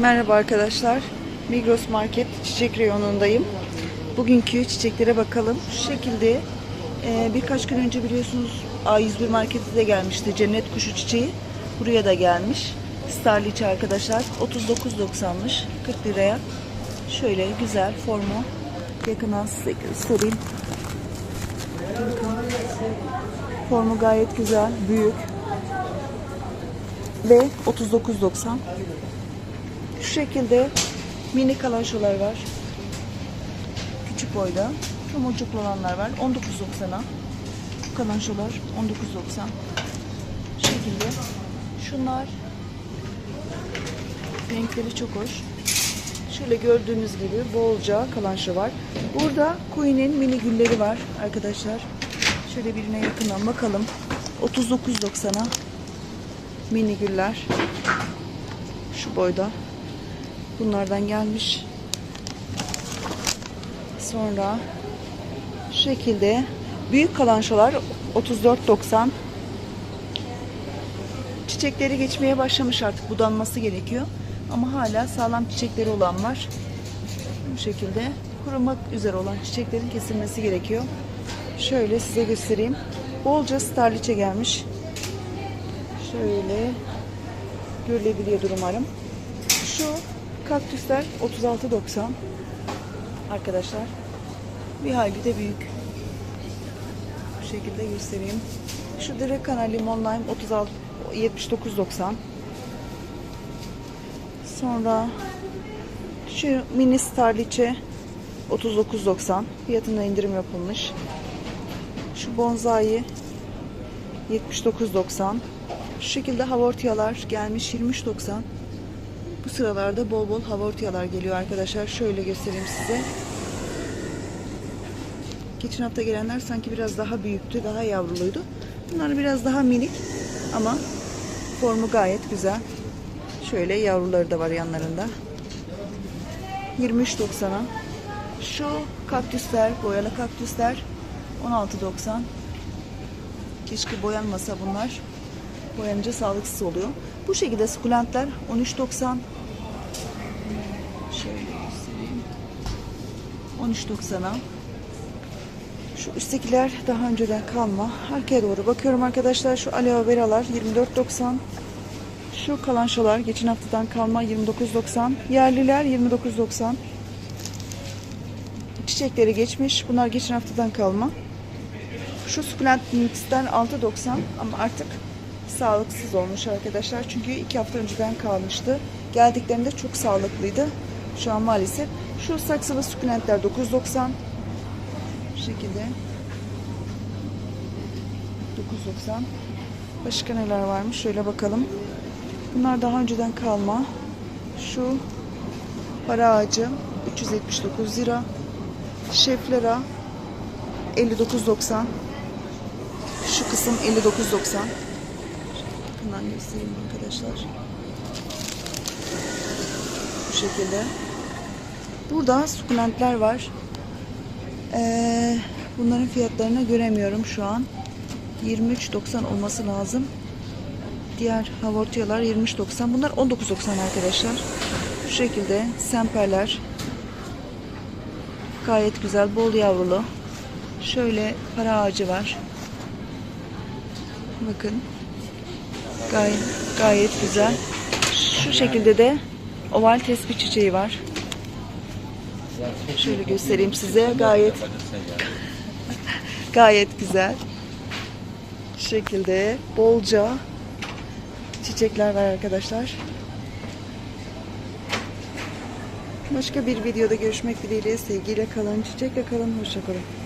Merhaba arkadaşlar. Migros Market çiçek reyonundayım. Bugünkü çiçeklere bakalım. Şu şekilde e, birkaç gün önce biliyorsunuz A101 Market'e de gelmişti. Cennet kuşu çiçeği. Buraya da gelmiş. Starliçi arkadaşlar. 39.90'mış. 40 liraya. Şöyle güzel formu. Yakından size göstereyim. Formu gayet güzel. Büyük. Ve 39.90. Şu şekilde mini kalaşolar var. Küçük boyda. Tomurcuklu olanlar var. 19.90'a. Bu kalaşolar 19.90. Şu şekilde. Şunlar renkleri çok hoş. Şöyle gördüğünüz gibi bolca kalanşo var. Burada Queen'in mini gülleri var arkadaşlar. Şöyle birine yakından bakalım. 39.90'a mini güller. Şu boyda. Bunlardan gelmiş. Sonra şu şekilde büyük kalanşolar 34.90 çiçekleri geçmeye başlamış artık budanması gerekiyor. Ama hala sağlam çiçekleri olan var. Bu şekilde kurumak üzere olan çiçeklerin kesilmesi gerekiyor. Şöyle size göstereyim. Bolca starliçe gelmiş. Şöyle görülebiliyordur umarım. Şu kaktüsler 36.90 arkadaşlar. Bir hayli de büyük. Bu şekilde göstereyim. Şu direkt kanal limon lime 36 79.90 Sonra şu mini starliçe 39.90 fiyatında indirim yapılmış. Şu bonsai 79.90 Şu şekilde havortiyalar gelmiş 23.90 bu sıralarda bol bol havortiyalar geliyor arkadaşlar. Şöyle göstereyim size. Geçen hafta gelenler sanki biraz daha büyüktü, daha yavruluydu. Bunlar biraz daha minik ama formu gayet güzel. Şöyle yavruları da var yanlarında. 23.90'a. Şu kaktüsler, boyalı kaktüsler 16.90. Keşke boyanmasa bunlar. Boyanınca sağlıksız oluyor. Bu şekilde sukulentler 13.90 Şöyle göstereyim. 13.90'a Şu üsttekiler daha önceden kalma. Arkaya doğru bakıyorum arkadaşlar. Şu aloe veralar 24.90 Şu kalanşolar geçen haftadan kalma 29.90 Yerliler 29.90 Çiçekleri geçmiş. Bunlar geçen haftadan kalma. Şu sukulent mixten 6.90 ama artık sağlıksız olmuş arkadaşlar. Çünkü iki hafta önceden kalmıştı. Geldiklerinde çok sağlıklıydı. Şu an maalesef. Şu saksılı sukulentler 9.90 Bu şekilde 9.90 Başka neler varmış? Şöyle bakalım. Bunlar daha önceden kalma. Şu para ağacı 379 lira. Şeflera 59.90 Şu kısım 59.90 Yakından göstereyim arkadaşlar. Bu şekilde. Burada sukulentler var. Ee, bunların fiyatlarını göremiyorum şu an. 23.90 olması lazım. Diğer havortiyalar 23.90. Bunlar 19.90 arkadaşlar. Bu şekilde semperler. Gayet güzel, bol yavrulu. Şöyle para ağacı var. Bakın. Gayet, gayet güzel. Şu şekilde de oval tespih çiçeği var. Şöyle göstereyim size. Gayet gayet güzel. Şu şekilde bolca çiçekler var arkadaşlar. Başka bir videoda görüşmek dileğiyle sevgiyle kalın, çiçekle kalın, hoşça kalın.